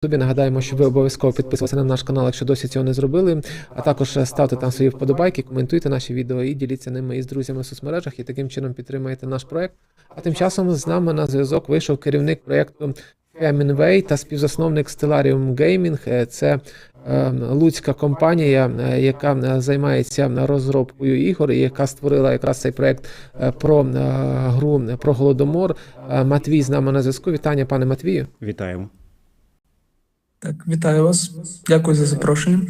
Тобі нагадаємо, що ви обов'язково підписувалися на наш канал, якщо досі цього не зробили. А також ставте там свої вподобайки, коментуйте наші відео і діліться ними із друзями в соцмережах, і таким чином підтримаєте наш проект. А тим часом з нами на зв'язок вийшов керівник проєкту Hemingway та співзасновник Stellarium Gaming. Це е, луцька компанія, е, яка займається розробкою ігор, яка створила якраз цей проект е, про е, гру про голодомор. Матвій з нами на зв'язку. Вітання, пане Матвію. Вітаємо. Так, вітаю вас. Дякую за запрошення.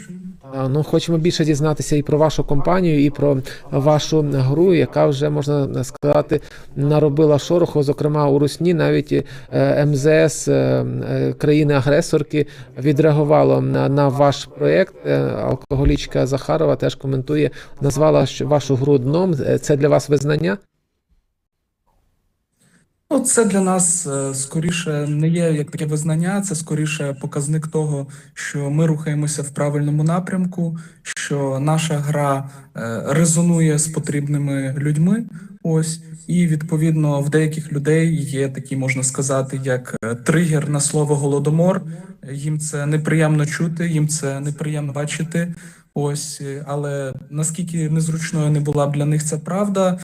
Ну, хочемо більше дізнатися і про вашу компанію, і про вашу гру, яка вже можна сказати наробила шороху. Зокрема, у Русні навіть е, МЗС е, е, країни-агресорки відреагувало на, ваш проєкт. Е, Алкоголічка Захарова теж коментує, назвала вашу гру дном. Е, Це для вас визнання? Ну, це для нас е, скоріше не є як таке визнання, це скоріше показник того, що ми рухаємося в правильному напрямку, що наша гра е, резонує з потрібними людьми. Ось, і відповідно в деяких людей є такі, можна сказати, як е, тригер на слово голодомор. Їм це неприємно чути, їм це неприємно бачити. Ось, але наскільки незручною не була б для них ця правда,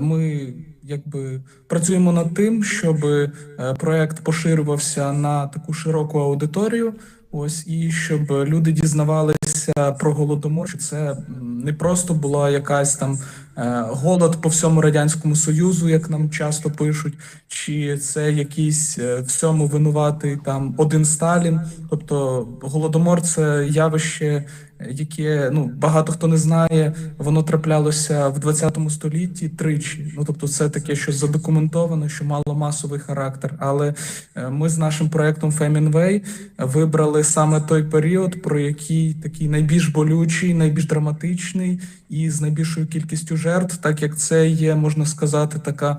ми якби працюємо над тим, щоб е, проект поширювався на таку широку аудиторію. Ось і щоб люди дізнавалися про голодомор. що Це не просто була якась там е, голод по всьому радянському союзу, як нам часто пишуть, чи це якийсь е, всьому винуватий там один Сталін. Тобто голодомор це явище, яке ну багато хто не знає, воно траплялося в 20 столітті тричі. Ну тобто, це таке, що задокументовано, що мало масовий характер. Але е, ми з нашим проектом Feminway вибрали саме той період, про який такий найбільш болючий, найбільш драматичний і з найбільшою кількістю жертв, так як це є, можна сказати, така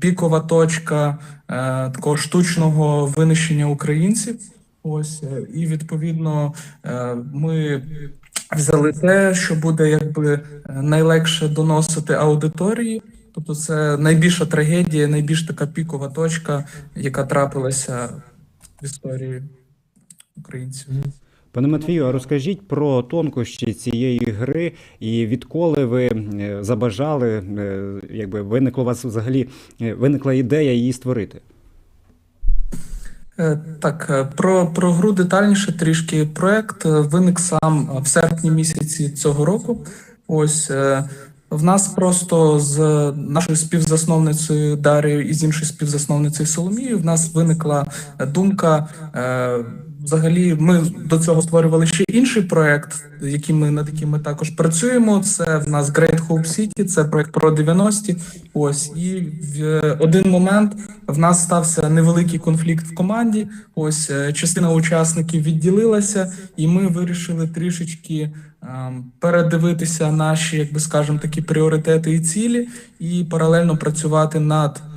пікова точка е, такого штучного винищення українців. Ось е, і відповідно е, ми взяли те, що буде якби е, найлегше доносити аудиторії. Тобто, це найбільша трагедія, найбільш така пікова точка, яка трапилася в історії українців. Пане Матвію, а розкажіть про тонкощі цієї гри і відколи ви забажали, якби виникло у вас взагалі виникла ідея її створити? Е, Так, е, про, про гру детальніше трішки. Проект е, виник сам в серпні місяці цього року. Ось в нас просто з нашою співзасновницею Дарією і з іншою співзасновницею Соломією в нас виникла думка. Е, Взагалі, ми до цього створювали ще інший проект, який ми над яким ми також працюємо. Це в нас Great Hope City, це проект про 90-ті. Ось і в один момент в нас стався невеликий конфлікт в команді. Ось е, частина учасників відділилася, і ми вирішили трішечки ем, передивитися наші, як би скажемо, такі пріоритети і цілі, і паралельно працювати над е,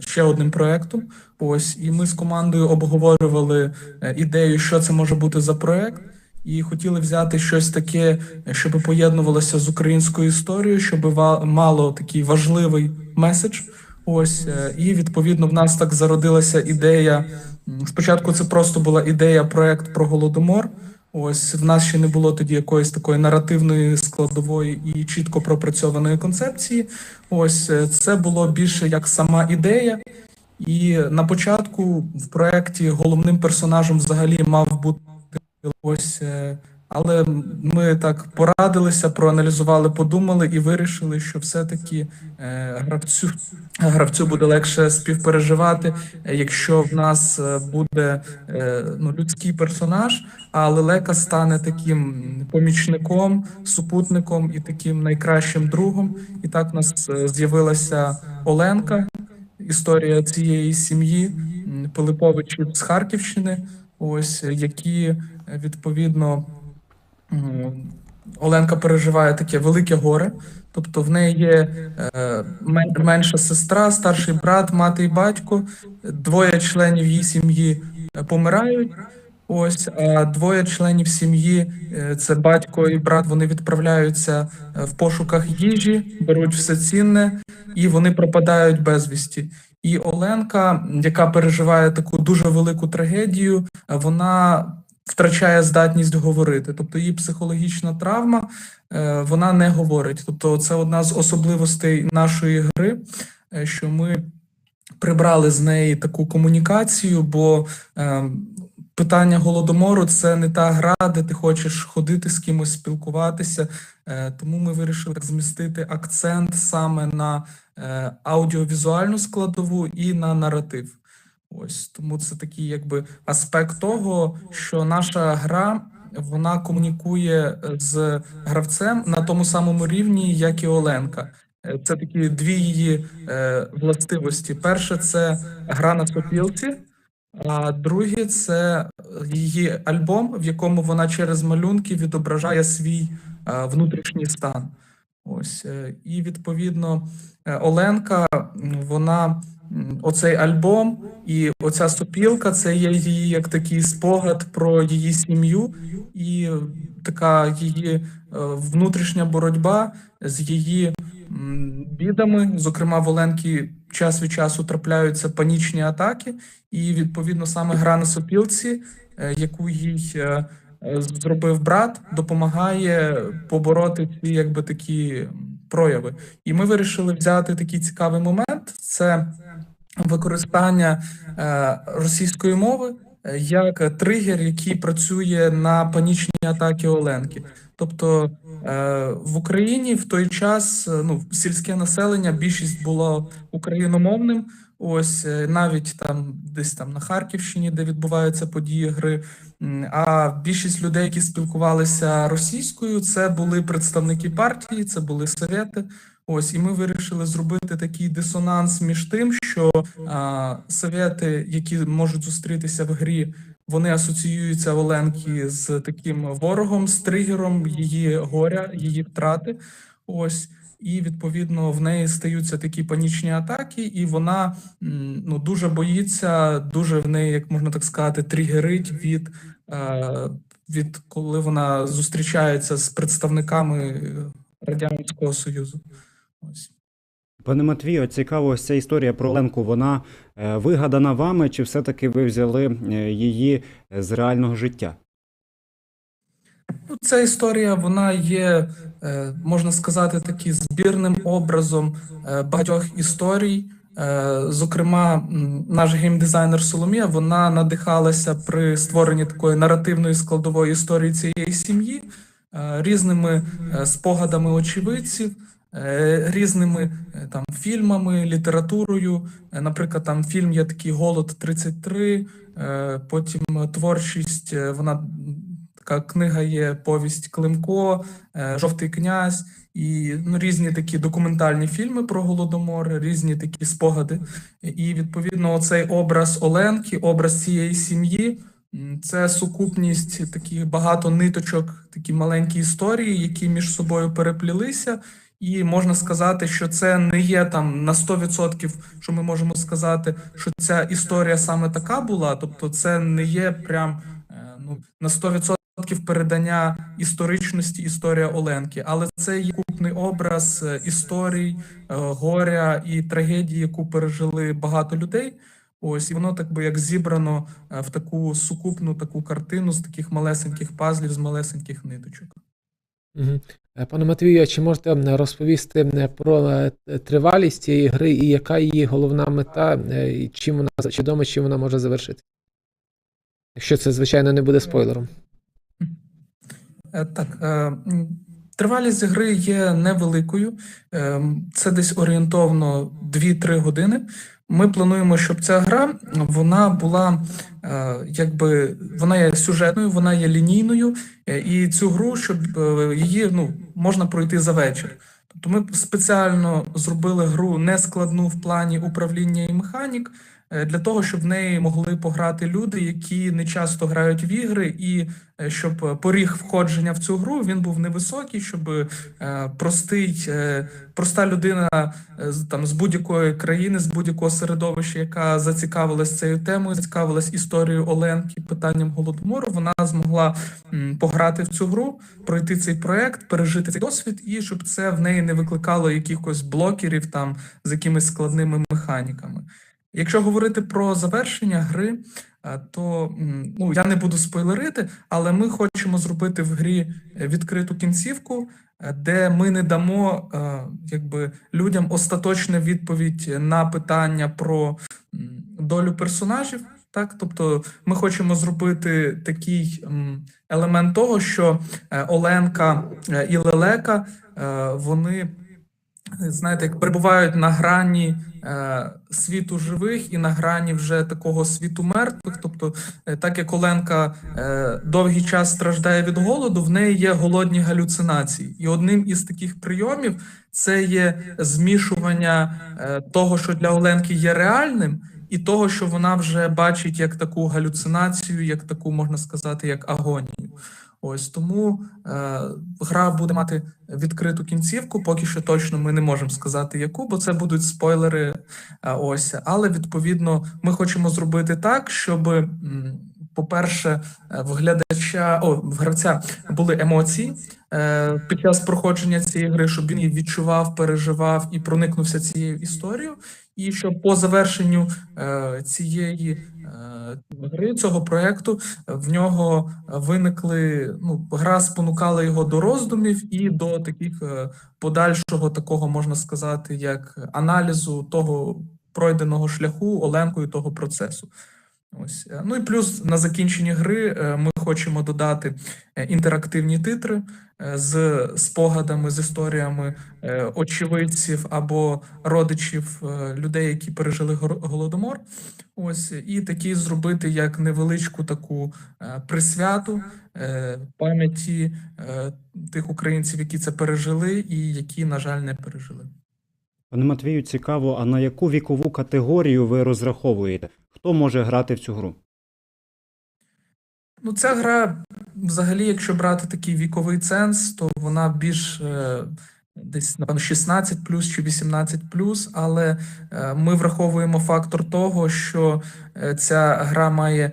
ще одним проектом. Ось і ми з командою обговорювали е, ідею, що це може бути за проект. І хотіли взяти щось таке, щоб поєднувалося з українською історією, щоб мало такий важливий меседж. Ось е, і відповідно в нас так зародилася ідея. Спочатку це просто була ідея проект про голодомор. Ось в нас ще не було тоді якоїсь такої наративної складової і чітко пропрацьованої концепції. Ось е, це було більше як сама ідея. І на початку в проєкті головним персонажем взагалі мав бути ось. Але ми так порадилися, проаналізували, подумали і вирішили, що все-таки е, гравцю, гравцю буде легше співпереживати, якщо в нас е, буде е, ну, людський персонаж, а лелека стане таким помічником, супутником і таким найкращим другом. І так в нас з'явилася Оленка, історія цієї сім'ї Пилиповичів з Харківщини, ось які відповідно Оленка переживає таке велике горе. Тобто в неї є е, менша сестра, старший брат, мати і батько. Двоє членів її сім'ї е, помирають. Ось а двоє членів сім'ї е, це батько і брат. Вони відправляються е, в пошуках їжі, беруть все цінне, і вони пропадають безвісті. І Оленка, яка переживає таку дуже велику трагедію, вона втрачає здатність говорити. Тобто її психологічна травма, е, вона не говорить. Тобто, це одна з особливостей нашої гри, е, що ми прибрали з неї таку комунікацію, бо е, питання голодомору це не та гра, де ти хочеш ходити з кимось, спілкуватися. Тому ми вирішили змістити акцент саме на аудіовізуальну складову і на наратив. Ось тому це такий якби аспект того, що наша гра вона комунікує з гравцем на тому самому рівні, як і Оленка. Е, Це такі дві її е, властивості. Перше це гра на сопілці, а друге це її альбом, в якому вона через малюнки відображає свій е, внутрішній стан. Ось е, і відповідно е, Оленка, вона оцей альбом і оця сопілка це є її як такий спогад про її сім'ю і така її е, внутрішня боротьба з її бідами. Зокрема, в Оленки час від часу трапляються панічні атаки, і відповідно саме гра на сопілці, е, яку їй е, зробив брат, допомагає побороти ці якби такі прояви. І ми вирішили взяти такий цікавий момент: це використання е, російської мови е, як тригер, який працює на панічні атаки Оленки. Тобто е, в Україні в той час ну, сільське населення більшість було україномовним. Ось е, навіть там десь там на Харківщині, де відбуваються події гри. А більшість людей, які спілкувалися російською, це були представники партії, це були совєти. Ось і ми вирішили зробити такий дисонанс між тим, що а, совєти, які можуть зустрітися в грі, вони асоціюються Оленки з таким ворогом, з тригером її горя, її втрати. Ось. І відповідно в неї стаються такі панічні атаки, і вона ну дуже боїться, дуже в неї, як можна так сказати, тригерить від, е, від коли вона зустрічається з представниками Радянського Союзу. Ось. Пане Матвію, цікаво, ось ця історія про Оленку, вона е, вигадана вами, чи все-таки ви взяли е, її з реального життя? Ну, ця історія вона є, е, можна сказати, таки збірним образом е, багатьох історій. Е, Зокрема, наш геймдизайнер Соломія вона надихалася при створенні такої наративної складової історії цієї сім'ї різними спогадами очевидців, різними там фільмами, літературою. Наприклад, там фільм є такий Голод 33, е, потім творчість, вона така книга є повість Климко, е, Жовтий князь і ну, різні такі документальні фільми про голодомор, різні такі спогади. І відповідно, оцей образ Оленки, образ цієї сім'ї. Це сукупність таких багато ниточок, такі маленькі історії, які між собою переплілися. І можна сказати, що це не є там на 100%, що ми можемо сказати, що ця історія саме така була. Тобто, це не є прям е, ну на 100% передання історичності історія Оленки, але це є купний образ е, історій, е, горя і трагедії, яку пережили багато людей. Ось і воно так би як зібрано е, в таку сукупну таку картину з таких малесеньких пазлів, з малесеньких ниточок. Е, Пане Матвію, а чи можете розповісти про тривалість цієї гри і яка її головна мета, і чим вона чи відомо, чим вона може завершити? Якщо це, звичайно, не буде спойлером. Е, Так, е, тривалість гри є невеликою. Е, Це десь орієнтовно 2-3 години. Ми плануємо, щоб ця гра вона була якби вона є сюжетною, вона є лінійною, і цю гру, щоб її ну, можна пройти за вечір. Тобто ми спеціально зробили гру нескладну в плані управління і механік, для того, щоб в неї могли пограти люди, які не часто грають в ігри, і е, щоб е, поріг входження в цю гру він був невисокий, щоб е, простий, е, проста людина е, там з будь-якої країни, з будь-якого середовища, яка зацікавилась цією темою, зацікавилась історією Оленки, питанням голодомору, вона змогла пограти в цю гру, пройти цей проект, пережити цей досвід, і щоб це в неї не викликало якихось блокерів там з якимись складними механіками. Якщо говорити про завершення гри, е, то ну я не буду спойлерити, але ми хочемо зробити в грі відкриту кінцівку, е, де ми не дамо е, якби людям остаточну відповідь на питання про долю персонажів. Так, тобто ми хочемо зробити такий елемент того, що Оленка і Лелека вони знаєте, як перебувають на грані е, світу живих і на грані вже такого світу мертвих. Тобто, е, так як Оленка е, довгий час страждає від голоду, в неї є голодні галюцинації. І одним із таких прийомів це є змішування е, того, що для Оленки є реальним. І того, що вона вже бачить як таку галюцинацію, як таку можна сказати, як агонію. Ось тому е, гра буде мати відкриту кінцівку. Поки що точно ми не можемо сказати, яку, бо це будуть спойлери. е, ось, але відповідно ми хочемо зробити так, щоб, по-перше, е, в глядача о, в гравця були емоції е, під час проходження цієї гри, щоб він її відчував, переживав і проникнувся цією історією. І щоб по завершенню е, цієї гри цього проекту. В нього виникли ну, гра спонукала його до роздумів і до таких е, подальшого такого можна сказати, як аналізу того пройденого шляху Оленкою того процесу. Ось. Ну і плюс на закінченні гри е, ми хочемо додати е, інтерактивні титри з спогадами, з історіями е, очевидців або родичів е, людей, які пережили голодомор. Ось і такі зробити як невеличку таку е, присвяту е, пам'яті е, тих українців, які це пережили, і які, на жаль, не пережили. Пане Матвію, цікаво, а на яку вікову категорію ви розраховуєте? Хто може грати в цю гру? Ну, ця гра, взагалі, якщо брати такий віковий ценз, то вона більш е, десь, напевно, 16 плюс чи 18 плюс, але е, ми враховуємо фактор того, що е, ця гра має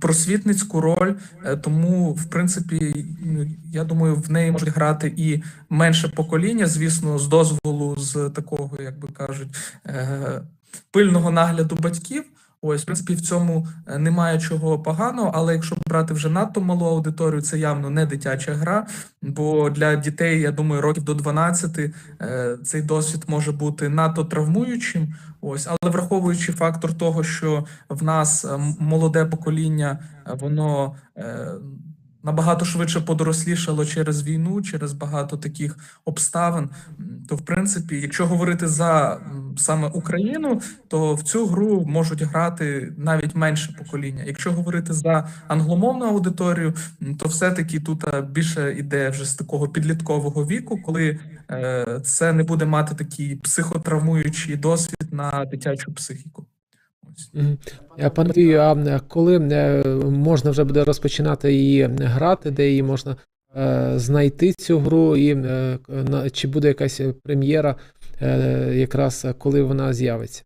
просвітницьку роль, е, тому, в принципі, ну, я думаю, в неї можуть грати і менше покоління, звісно, з дозволу з такого, як би кажуть, е, пильного нагляду батьків. Ось, в принципі, в цьому е, немає чого поганого, але якщо брати вже надто малу аудиторію, це явно не дитяча гра. Бо для дітей, я думаю, років до 12 е, цей досвід може бути надто травмуючим. Ось, але враховуючи фактор того, що в нас молоде покоління, е, воно набагато швидше подорослішало через війну, через багато таких обставин. То, в принципі, якщо говорити за саме Україну, то в цю гру можуть грати навіть менше покоління. Якщо говорити за англомовну аудиторію, то все-таки тут е, більше іде вже з такого підліткового віку, коли е, це не буде мати такий психотравмуючий досвід на дитячу психіку. Е, Пане Матвію, а е, коли е, можна вже буде розпочинати її грати, де її можна е, знайти цю гру, і е, чи буде якась прем'єра, е, якраз е, коли вона з'явиться?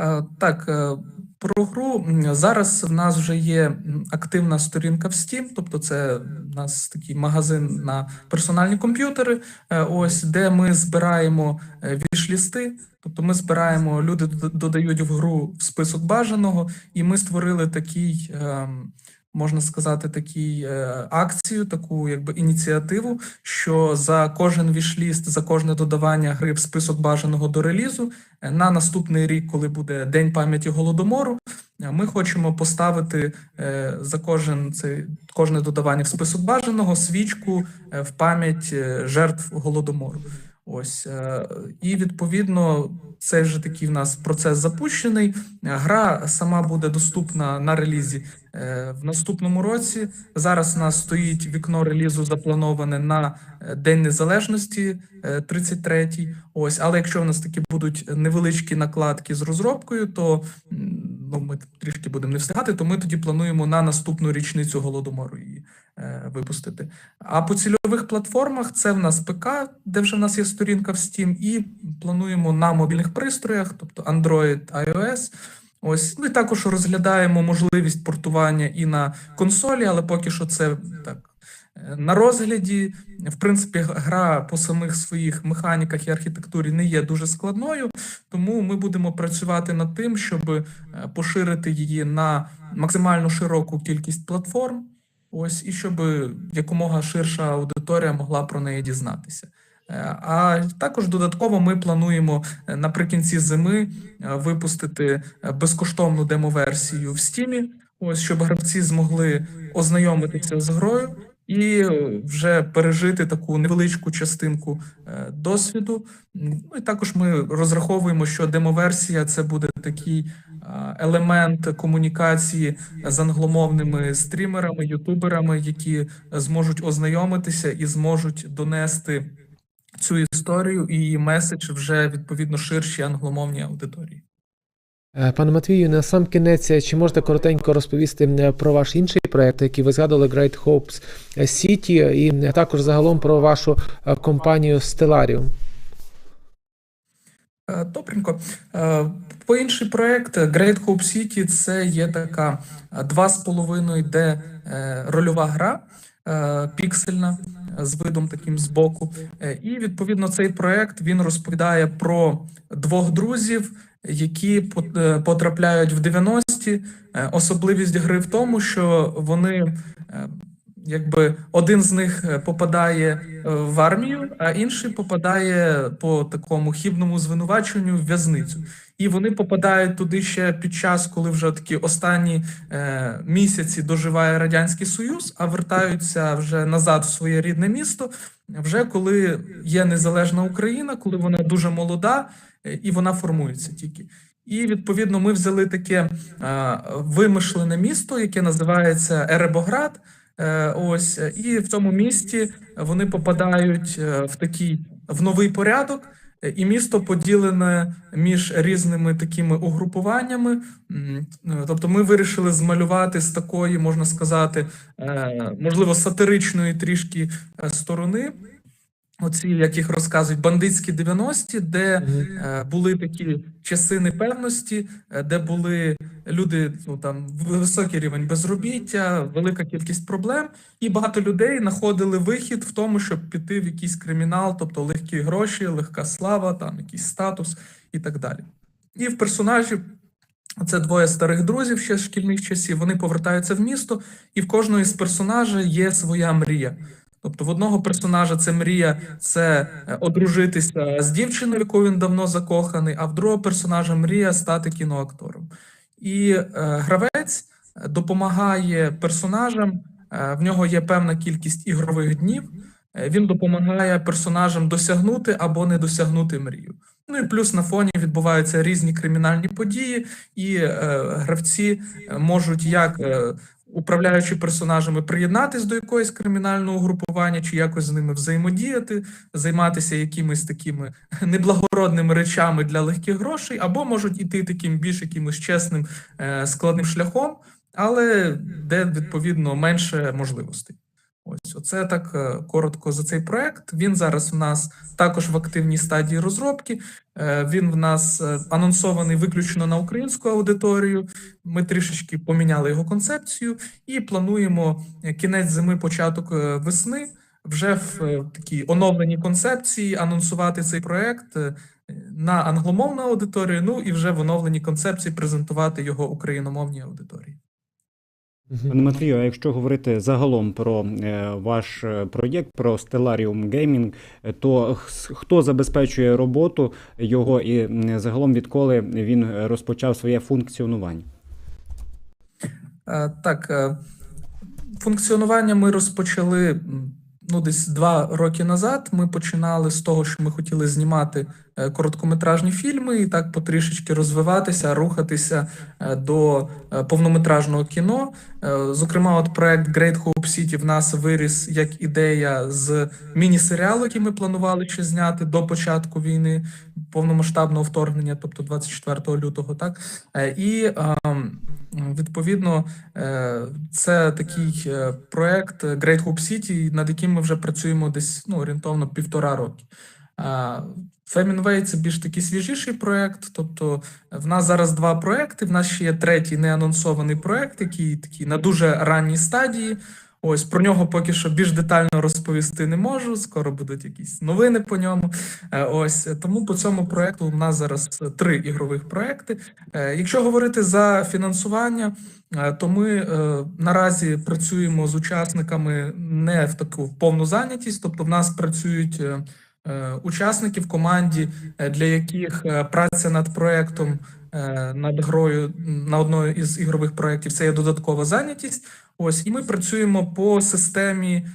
Е, Так, е, про гру зараз в нас вже є активна сторінка в Steam, тобто це в нас такий магазин на персональні комп'ютери, е, ось де ми збираємо е, вішлісти. Тобто ми збираємо, люди додають в гру в список бажаного, і ми створили такий, ем, можна сказати, такий е, акцію, таку якби ініціативу, що за кожен вішліст, за кожне додавання гри в список бажаного до релізу е, на наступний рік, коли буде День пам'яті голодомору, е, ми хочемо поставити за кожен цей кожне додавання в список бажаного свічку в пам'ять жертв голодомору. Ось і відповідно це вже такий в нас процес запущений. Гра сама буде доступна на релізі в наступному році. Зараз у нас стоїть вікно релізу заплановане на е, День Незалежності, е, 33-й. Ось, але якщо в нас такі будуть невеличкі накладки з розробкою, то ну ми трішки будемо не встигати, то ми тоді плануємо на наступну річницю голодомору її е, випустити. А по цільових платформах це в нас ПК, де вже в нас є сторінка в Steam, і плануємо на мобільних пристроях, тобто Android, iOS. Ось, ну і також розглядаємо можливість портування і на консолі, але поки що це так. е, Е, На розгляді, в принципі, гра по самих своїх механіках і архітектурі не є дуже складною, тому ми будемо працювати над тим, щоб е, поширити її на максимально широку кількість платформ. Ось і щоб якомога ширша аудиторія могла про неї дізнатися. Е, А також додатково ми плануємо е, наприкінці зими е, випустити безкоштовну демо-версію в Стімі, ось щоб гравці змогли ознайомитися з грою і вже пережити таку невеличку частинку досвіду. Ну і також ми розраховуємо, що демоверсія це буде такий елемент комунікації з англомовними стрімерами, ютуберами, які зможуть ознайомитися і зможуть донести цю історію і її меседж вже відповідно ширшій англомовній аудиторії. Е, Пане Матвію, на сам кінець, е, чи можете коротенько розповісти е, про ваш інший проект, який ви згадували Great Hopes City, і е, також загалом про вашу е, компанію Stellarium? Е, Добренько. Е, По інший проект е, Great Hope City це є така е, 2,5D е, рольова гра е, піксельна е, з видом таким збоку. Е, І відповідно цей проект він розповідає про двох друзів, які е, потрапляють в 90-ті. Е, Особливість гри в тому, що вони якби один з них е, попадає е, в армію, а інший попадає по такому хібному звинуваченню в в'язницю. І вони попадають туди ще під час, коли вже такі останні е, місяці доживає радянський союз, а вертаються вже назад в своє рідне місто. Вже коли є незалежна Україна, коли вона дуже молода е, і вона формується тільки. І відповідно ми взяли таке е, вимишлене місто, яке називається Еребоград. Е, Ось і в цьому місті вони попадають е, в такий в новий порядок, е, і місто поділене між різними такими угрупуваннями. Тобто, ми вирішили змалювати з такої, можна сказати, можливо, сатиричної трішки сторони. Оці, як їх розказують, бандитські 90-ті, де Мгм. е, були такі часи непевності, е, де були люди, ну там високий рівень безробіття, велика кількість проблем, і багато людей знаходили вихід в тому, щоб піти в якийсь кримінал, тобто легкі гроші, легка слава, там якийсь статус і так далі. І в персонажі. Це двоє старих друзів ще з шкільних часів. Вони повертаються в місто, і в кожного з персонажів є своя мрія. Тобто, в одного персонажа це мрія це е, одружитися з дівчиною, яку він давно закоханий, а в другого персонажа мрія стати кіноактором. І е, гравець е, допомагає персонажам. е, в нього є певна кількість ігрових днів. е, Він допомагає персонажам досягнути або не досягнути мрію. Ну і плюс на фоні відбуваються різні кримінальні події, і е, гравці е, можуть як е, управляючи персонажами приєднатись до якогось кримінального групування чи якось з ними взаємодіяти, займатися якимись такими неблагородними речами для легких грошей, або можуть іти таким більш якимось чесним е, складним шляхом, але де відповідно менше можливостей. Ось оце так е, коротко за цей проект. Він зараз в нас також в активній стадії розробки. Е, Він в нас е, анонсований виключно на українську аудиторію. Ми трішечки поміняли його концепцію і плануємо кінець зими, початок весни. Вже в такій оновленій концепції анонсувати цей проект на англомовну аудиторію. Ну і вже в оновленій концепції презентувати його україномовній аудиторії. Пане Матвію, а якщо говорити загалом про е, ваш е, проєкт, про Stellarium Gaming, то хто забезпечує роботу його і загалом відколи він розпочав своє функціонування? Е, Так, функціонування ми розпочали ну, десь два роки назад. Ми починали з того, що ми хотіли знімати короткометражні фільми і так потрішечки розвиватися, рухатися е, до е, повнометражного кіно. Е, Зокрема, от проект Great Hope City в нас виріс як ідея з міні-серіалу, який ми планували ще зняти до початку війни, повномасштабного вторгнення, тобто 24 лютого, так Е, і ем, відповідно е, це такий е, проект Great Hope City, над яким ми вже працюємо десь ну, орієнтовно півтора роки. Feminway – це більш такий свіжіший проект. Тобто, в нас зараз два проекти. В нас ще є третій неанонсований проект, який такий на дуже ранній стадії. Ось про нього поки що більш детально розповісти не можу. Скоро будуть якісь новини по ньому. Е, Ось тому по цьому проекту у нас зараз три ігрових проекти. Е, Якщо говорити за фінансування, е, то ми е, наразі працюємо з учасниками не в таку повну зайнятість, тобто в нас працюють. Е, е, Учасники в команді, е, для яких е, праця над проектом над грою на одної із ігрових проєктів це є додаткова зайнятість. Ось і ми працюємо по системі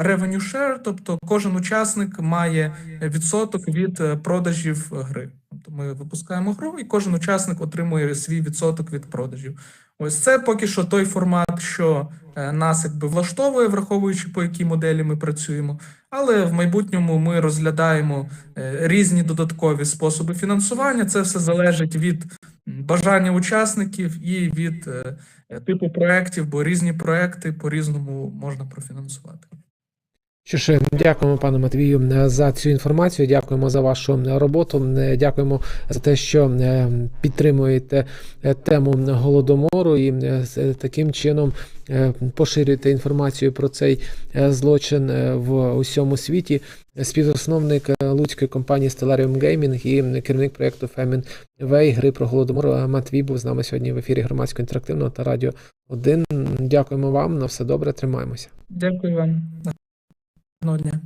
revenue share, тобто кожен учасник має відсоток від продажів гри. Тобто ми випускаємо гру, і кожен учасник отримує свій відсоток від продажів. Ось це поки що той формат, що нас якби влаштовує, враховуючи по якій моделі ми працюємо. Але в майбутньому ми розглядаємо е, різні додаткові способи фінансування. Це все залежить від бажання учасників і від е, е, типу проєктів, бо різні проекти по-різному можна профінансувати. Що ж, дякуємо пану Матвію за цю інформацію. Дякуємо за вашу роботу. Дякуємо за те, що е, підтримуєте е, тему голодомору і е, таким чином поширюєте інформацію про цей злочин в усьому світі. Співзасновник луцької компанії Stellarium Gaming і керівник проєкту Famine Way гри про голодомор Матвій був з нами сьогодні в ефірі громадського інтерактивного та радіо 1. Дякуємо вам. На все добре. Тримаємося. Дякую вам. Одного дня.